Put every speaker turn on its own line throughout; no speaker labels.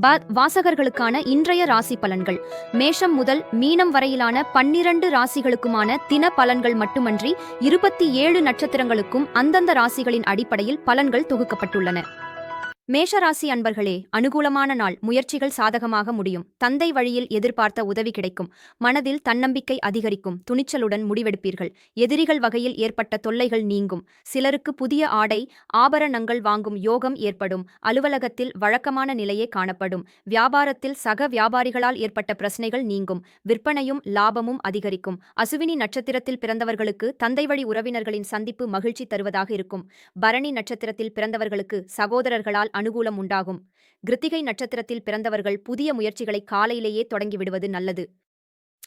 வாசகர்களுக்கான இன்றைய ராசி பலன்கள். மேஷம் முதல் மீனம் வரையிலான பன்னிரண்டு ராசிகளுக்குமான தின பலன்கள் மட்டுமன்றி இருபத்தி ஏழு நட்சத்திரங்களுக்கும் அந்தந்த ராசிகளின் அடிப்படையில் பலன்கள் தொகுக்கப்பட்டுள்ளன. மேஷராசி அன்பர்களே அனுகூலமான நாள். முயற்சிகள் சாதகமாக முடியும். தந்தை வழியில் எதிர்பார்த்த உதவி கிடைக்கும். மனதில் தன்னம்பிக்கை அதிகரிக்கும். துணிச்சலுடன் முடிவெடுப்பீர்கள். எதிரிகள் வகையில் ஏற்பட்ட தொல்லைகள் நீங்கும். சிலருக்கு புதிய ஆடை ஆபரணங்கள் வாங்கும் யோகம் ஏற்படும். அலுவலகத்தில் வழக்கமான நிலையே காணப்படும். வியாபாரத்தில் சக வியாபாரிகளால் ஏற்பட்ட பிரச்சனைகள் நீங்கும். விற்பனையும் லாபமும் அதிகரிக்கும். அசுவினி நட்சத்திரத்தில் பிறந்தவர்களுக்கு தந்தை வழி உறவினர்களின் சந்திப்பு மகிழ்ச்சி தருவதாக இருக்கும். பரணி நட்சத்திரத்தில் பிறந்தவர்களுக்கு சகோதரர்களால் அனுகூலம் உண்டாகும். கிருத்திகை நட்சத்திரத்தில் பிறந்தவர்கள் புதிய முயற்சிகளை காலையிலேயே தொடங்கிவிடுவது நல்லது.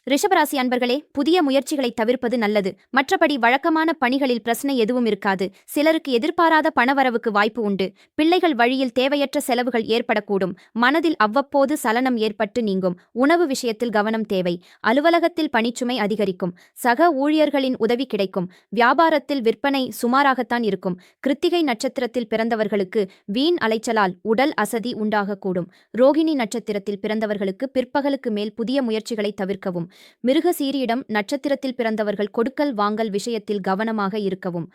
ரிஷபராசி அன்பர்களே புதிய முயற்சிகளை தவிர்ப்பது நல்லது. மற்றபடி வழக்கமான பணிகளில் பிரச்சனை எதுவும் இருக்காது. சிலருக்கு எதிர்பாராத பணவரவுக்கு வாய்ப்பு உண்டு. பிள்ளைகள் வழியில் தேவையற்ற செலவுகள் ஏற்படக்கூடும். மனதில் அவ்வப்போது சலனம் ஏற்பட்டு நீங்கும். உணவு விஷயத்தில் கவனம் தேவை. அலுவலகத்தில் பணிச்சுமை அதிகரிக்கும். சக ஊழியர்களின் உதவி கிடைக்கும். வியாபாரத்தில் விற்பனை சுமாராகத்தான் இருக்கும். கிருத்திகை நட்சத்திரத்தில் பிறந்தவர்களுக்கு வீண் அலைச்சலால் உடல் அசதி உண்டாகக்கூடும். ரோகிணி நட்சத்திரத்தில் பிறந்தவர்களுக்கு பிற்பகலுக்கு மேல் புதிய முயற்சிகளை தவிர்க்கவும். மிருகசீரியிடம் நட்சத்திரத்தில் பிறந்தவர்கள் கொடுக்கல் வாங்கல் விஷயத்தில் கவனமாக இருக்கவும்.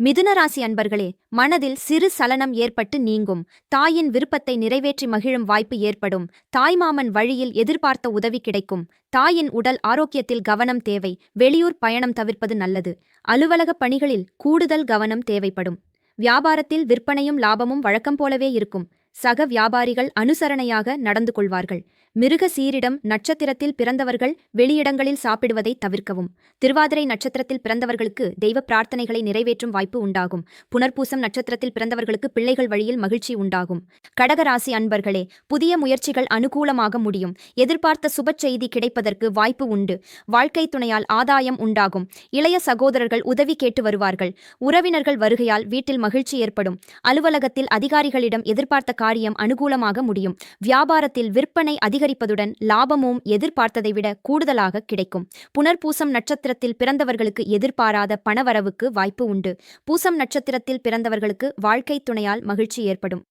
மிதுனராசி அன்பர்களே மனதில் சிறு சலனம் ஏற்பட்டு நீங்கும். தாயின் விருப்பத்தை நிறைவேற்றி மகிழும் வாய்ப்பு ஏற்படும். தாய்மாமன் வழியில் எதிர்பார்த்த உதவி கிடைக்கும். தாயின் உடல் ஆரோக்கியத்தில் கவனம் தேவை. வெளியூர் பயணம் தவிர்ப்பது நல்லது. அலுவலக பணிகளில் கூடுதல் கவனம் தேவைப்படும். வியாபாரத்தில் விற்பனையும் லாபமும் வழக்கம் போலவே இருக்கும். சக வியாபாரிகள் அனுசரணையாக நடந்து கொள்வார்கள். மிருக சீரிடம் நட்சத்திரத்தில் பிறந்தவர்கள் வெளியிடங்களில் சாப்பிடுவதை தவிர்க்கவும். திருவாதிரை நட்சத்திரத்தில் பிறந்தவர்களுக்கு தெய்வ பிரார்த்தனைகளை நிறைவேற்றும் வாய்ப்பு உண்டாகும். புனர்பூசம் நட்சத்திரத்தில் பிறந்தவர்களுக்கு பிள்ளைகள் வழியில் மகிழ்ச்சி உண்டாகும். கடகராசி அன்பர்களே புதிய முயற்சிகள் அனுகூலமாக முடியும். எதிர்பார்த்த சுப செய்தி கிடைப்பதற்கு வாய்ப்பு உண்டு. வாழ்க்கை துணையால் ஆதாயம் உண்டாகும். இளைய சகோதரர்கள் உதவி கேட்டு வருவார்கள். உறவினர்கள் வருகையால் வீட்டில் மகிழ்ச்சி ஏற்படும். அலுவலகத்தில் அதிகாரிகளிடம் எதிர்பார்த்த காரியம் அனுகூலமாக முடியும். வியாபாரத்தில் விற்பனை அதிக அதிகரிப்பதுடன் லாபமும் எதிர்பார்த்ததை விட கூடுதலாக கிடைக்கும். புனர்பூசம் நட்சத்திரத்தில் பிறந்தவர்களுக்கு எதிர்பாராத பணவரவுக்கு வாய்ப்பு உண்டு. பூசம் நட்சத்திரத்தில் பிறந்தவர்களுக்கு வாழ்க்கை துணையால் மகிழ்ச்சி ஏற்படும்.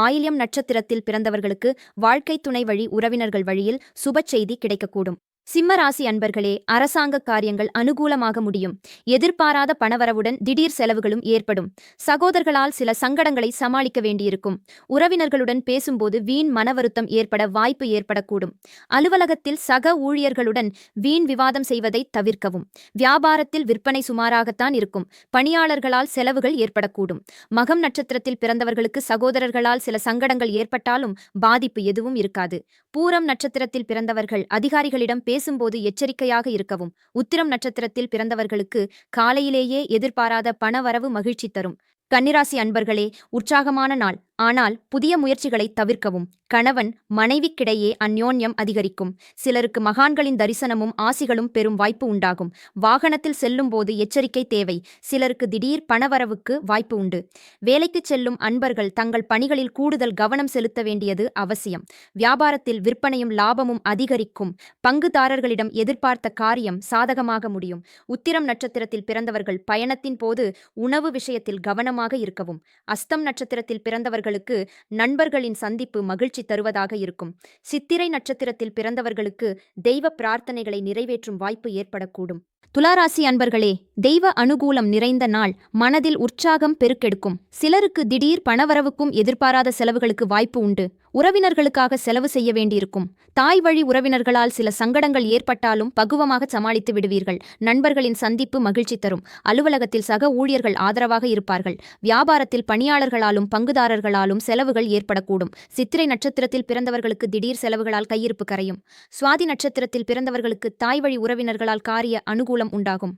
ஆயில்யம் நட்சத்திரத்தில் பிறந்தவர்களுக்கு வாழ்க்கை துணை வழி உறவினர்கள் வழியில் சுப செய்தி கிடைக்கக்கூடும். சிம்மராசி அன்பர்களே அரசாங்க காரியங்கள் அனுகூலமாக முடியும். எதிர்பாராத பணவரவுடன் திடீர் செலவுகளும் ஏற்படும். சகோதரர்களால் சில சங்கடங்களை சமாளிக்க வேண்டியிருக்கும். உறவினர்களுடன் பேசும்போது வீண் மனவருத்தம் ஏற்பட வாய்ப்பு ஏற்படக்கூடும். அலுவலகத்தில் சக ஊழியர்களுடன் வீண் விவாதம் செய்வதை தவிர்க்கவும். வியாபாரத்தில் விற்பனை சுமாராகத்தான் இருக்கும். பணியாளர்களால் செலவுகள் ஏற்படக்கூடும். மகம் நட்சத்திரத்தில் பிறந்தவர்களுக்கு சகோதரர்களால் சில சங்கடங்கள் ஏற்பட்டாலும் பாதிப்பு எதுவும் இருக்காது. பூரம் நட்சத்திரத்தில் பிறந்தவர்கள் அதிகாரிகளிடம் பேசும்போது எச்சரிக்கையாக இருக்கவும் உத்திரம் நட்சத்திரத்தில் பிறந்தவர்களுக்கு காலையிலேயே எதிர்பாராத பணவரவு மகிழ்ச்சி தரும். கன்னிராசி அன்பர்களே உற்சாகமான நாள். ஆனால் புதிய முயற்சிகளை தவிர்க்கவும். கணவன் மனைவிக்கிடையே அந்யோன்யம் அதிகரிக்கும். சிலருக்கு மகான்களின் தரிசனமும் ஆசிகளும் பெறும் வாய்ப்பு உண்டாகும். வாகனத்தில் செல்லும்போது எச்சரிக்கை தேவை. சிலருக்கு திடீர் பணவரவுக்கு வாய்ப்பு உண்டு. வேலைக்குச் செல்லும் அன்பர்கள் தங்கள் பணிகளில் கூடுதல் கவனம் செலுத்த வேண்டியது அவசியம். வியாபாரத்தில் விற்பனையும் லாபமும் அதிகரிக்கும். பங்குதாரர்களிடம் எதிர்பார்த்த காரியம் சாதகமாக முடியும். உத்திரம் நட்சத்திரத்தில் பிறந்தவர்கள் பயணத்தின் போது உணவு விஷயத்தில் கவனமாக இருக்கவும். அஸ்தம் நட்சத்திரத்தில் பிறந்தவர்கள் பிறந்தவர்களுக்கு நண்பர்களின் சந்திப்பு மகிழ்ச்சி தருவதாக இருக்கும். சித்திரை நட்சத்திரத்தில் பிறந்தவர்களுக்கு தெய்வ பிரார்த்தனைகளை நிறைவேற்றும் வாய்ப்பு ஏற்படக்கூடும். துளாராசி அன்பர்களே தெய்வ அனுகூலம் நிறைந்த நாள் மனதில் உற்சாகம் பெருக்கெடுக்கும். சிலருக்கு திடீர் பணவரவுக்கும் எதிர்பாராத செலவுகளுக்கு வாய்ப்பு உண்டு. உறவினர்களுக்காக செலவு செய்ய வேண்டியிருக்கும். தாய் வழி உறவினர்களால் சில சங்கடங்கள் ஏற்பட்டாலும் பகுவமாக சமாளித்து விடுவீர்கள். நண்பர்களின் சந்திப்பு மகிழ்ச்சி தரும். அலுவலகத்தில் சக ஊழியர்கள் ஆதரவாக இருப்பார்கள். வியாபாரத்தில் பணியாளர்களாலும் பங்குதாரர்களாலும் செலவுகள் ஏற்படக்கூடும். சித்திரை நட்சத்திரத்தில் பிறந்தவர்களுக்கு திடீர் செலவுகளால் கையிருப்பு கரையும். சுவாதி நட்சத்திரத்தில் பிறந்தவர்களுக்கு தாய் வழி உறவினர்களால் காரிய அனுகூலம் உண்டாகும்.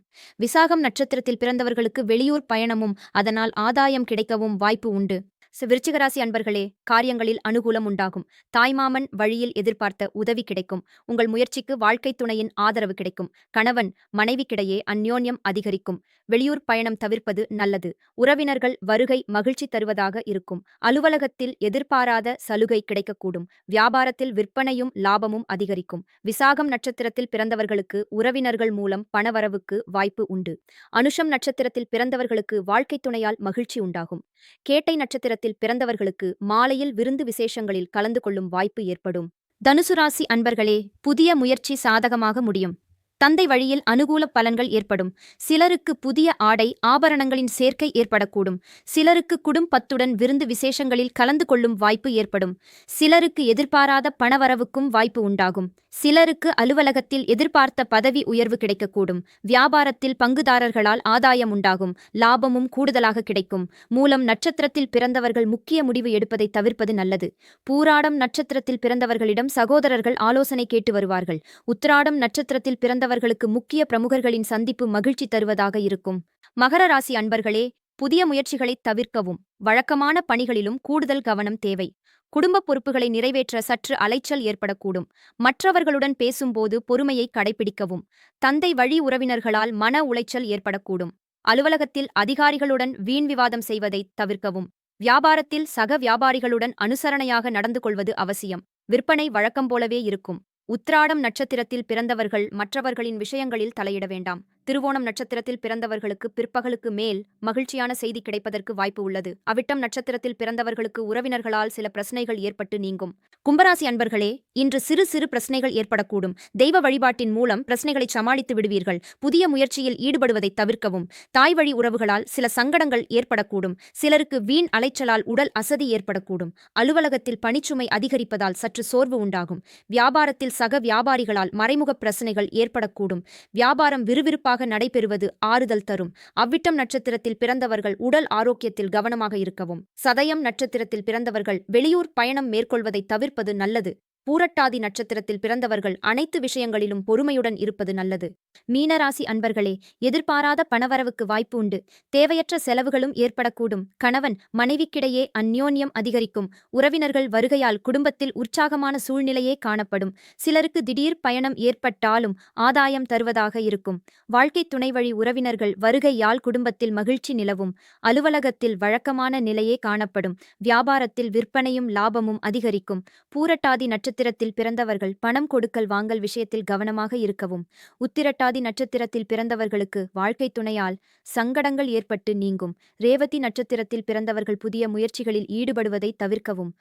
விசாகம் நட்சத்திரத்தில் பிறந்தவர்களுக்கு வெளியூர் பயணமும் அதனால் ஆதாயம் கிடைக்கவும் வாய்ப்பு உண்டு. விருச்சிகராசி அன்பர்களே காரியங்களில் அனுகூலம் உண்டாகும். தாய்மாமன் வழியில் எதிர்பார்த்த உதவி கிடைக்கும். உங்கள் முயற்சிக்கு வாழ்க்கை துணையின் ஆதரவு கிடைக்கும். கணவன் மனைவிக்கிடையே அந்யோன்யம் அதிகரிக்கும். வெளியூர் பயணம் தவிர்ப்பது நல்லது. உறவினர்கள் வருகை மகிழ்ச்சி தருவதாக இருக்கும். அலுவலகத்தில் எதிர்பாராத சலுகை கிடைக்கக்கூடும். வியாபாரத்தில் விற்பனையும் லாபமும் அதிகரிக்கும். விசாகம் நட்சத்திரத்தில் பிறந்தவர்களுக்கு உறவினர்கள் மூலம் பணவரவுக்கு வாய்ப்பு உண்டு. அனுஷம் நட்சத்திரத்தில் பிறந்தவர்களுக்கு வாழ்க்கை துணையால் மகிழ்ச்சி உண்டாகும். கேட்டை நட்சத்திரத்தில் நட்சத்திரத்தில் பிறந்தவர்களுக்கு மாலையில் விருந்து விசேஷங்களில் கலந்து கொள்ளும் வாய்ப்பு ஏற்படும். தனுசு ராசி அன்பர்களே புதிய முயற்சி சாதகமாக முடியும். தந்தை வழியில் அனுகூல பலன்கள் ஏற்படும். சிலருக்கு புதிய ஆடை ஆபரணங்களின் சேர்க்கை ஏற்படக்கூடும். சிலருக்கு குடும்பத்துடன் விருந்து விசேஷங்களில் கலந்து கொள்ளும் வாய்ப்பு ஏற்படும். சிலருக்கு எதிர்பாராத பணவரவுக்கும் வாய்ப்பு உண்டாகும். சிலருக்கு அலுவலகத்தில் எதிர்பார்த்த பதவி உயர்வு கிடைக்கக்கூடும். வியாபாரத்தில் பங்குதாரர்களால் ஆதாயம் உண்டாகும். லாபமும் கூடுதலாக கிடைக்கும். மூலம் நட்சத்திரத்தில் பிறந்தவர்கள் முக்கிய முடிவு எடுப்பதை தவிர்ப்பது நல்லது. பூராடம் நட்சத்திரத்தில் பிறந்தவர்களிடம் சகோதரர்கள் ஆலோசனை கேட்டு வருவார்கள். உத்திராடம் நட்சத்திரத்தில் பிறந்தவர்களுக்கு முக்கிய பிரமுகர்களின் சந்திப்பு மகிழ்ச்சி தருவதாக இருக்கும். மகர ராசி அன்பர்களே புதிய முயற்சிகளை தவிர்க்கவும். வழக்கமான பணிகளிலும் கூடுதல் கவனம் தேவை. குடும்ப பொறுப்புகளை நிறைவேற்ற சற்று அலைச்சல் ஏற்படக்கூடும். மற்றவர்களுடன் பேசும்போது பொறுமையை கடைபிடிக்கவும். தந்தை வழி உறவினர்களால் மன உளைச்சல் ஏற்படக்கூடும். அலுவலகத்தில் அதிகாரிகளுடன் வீண் விவாதம் செய்வதை தவிர்க்கவும். வியாபாரத்தில் சக வியாபாரிகளுடன் அனுசரணையாக நடந்து கொள்வது அவசியம். விற்பனை வழக்கம் போலவே இருக்கும். உத்ராடம் நட்சத்திரத்தில் பிறந்தவர்கள் மற்றவர்களின் விஷயங்களில் தலையிட வேண்டாம். திருவோணம் நட்சத்திரத்தில் பிறந்தவர்களுக்கு பிற்பகலுக்கு மேல் மகிழ்ச்சியான செய்தி கிடைப்பதற்கு வாய்ப்பு உள்ளது. அவிட்டம் நட்சத்திரத்தில் பிறந்தவர்களுக்கு உறவினர்களால் சில பிரச்சனைகள் ஏற்பட்டு நீங்கும். கும்பராசி அன்பர்களே இன்று சிறு சிறு பிரச்சனைகள் ஏற்படக்கூடும். தெய்வ வழிபாட்டின் மூலம் பிரச்சனைகளை சமாளித்து விடுவீர்கள். புதிய முயற்சியில் ஈடுபடுவதை தவிர்க்கவும். தாய் வழி உறவுகளால் சில சங்கடங்கள் ஏற்படக்கூடும். சிலருக்கு வீண் அலைச்சலால் உடல் அசதி ஏற்படக்கூடும். அலுவலகத்தில் பணிச்சுமை அதிகரிப்பதால் சற்று சோர்வு உண்டாகும். வியாபாரத்தில் சக வியாபாரிகளால் மறைமுக பிரச்சனைகள் ஏற்படக்கூடும். வியாபாரம் விறுவிறுப்பாக நடைபெறுவது ஆறுதல் தரும். அவ்விட்டம் நட்சத்திரத்தில் பிறந்தவர்கள் உடல் ஆரோக்கியத்தில் கவனமாக இருக்கவும். சதயம் நட்சத்திரத்தில் பிறந்தவர்கள் வெளியூர் பயணம் மேற்கொள்வதை தவிர்ப்பது நல்லது. பூரட்டாதி நட்சத்திரத்தில் பிறந்தவர்கள் அனைத்து விஷயங்களிலும் பொறுமையுடன் இருப்பது நல்லது. மீனராசி அன்பர்களே எதிர்பாராத பணவரவுக்கு வாய்ப்பு உண்டு. தேவையற்ற செலவுகளும் ஏற்படக்கூடும். கணவன் மனைவிக்கிடையே அந்யோன்யம் அதிகரிக்கும். உறவினர்கள் வருகையால் குடும்பத்தில் உற்சாகமான சூழ்நிலையே காணப்படும். சிலருக்கு திடீர் பயணம் ஏற்பட்டாலும் ஆதாயம் தருவதாக இருக்கும். வாழ்க்கை துணை வழி உறவினர்கள் வருகையால் குடும்பத்தில் மகிழ்ச்சி நிலவும். அலுவலகத்தில் வழக்கமான நிலையே காணப்படும். வியாபாரத்தில் விற்பனையும் லாபமும் அதிகரிக்கும். பூரட்டாதி நட்சத்திர நட்சத்திரத்தில் பிறந்தவர்கள் பணம் கொடுக்கல் வாங்கல் விஷயத்தில் கவனமாக இருக்கவும். உத்திரட்டாதி நட்சத்திரத்தில் பிறந்தவர்களுக்கு வாழ்க்கை துணையால் சங்கடங்கள் ஏற்பட்டு நீங்கும். ரேவதி நட்சத்திரத்தில் பிறந்தவர்கள் புதிய முயற்சிகளில் ஈடுபடுவதை தவிர்க்கவும்.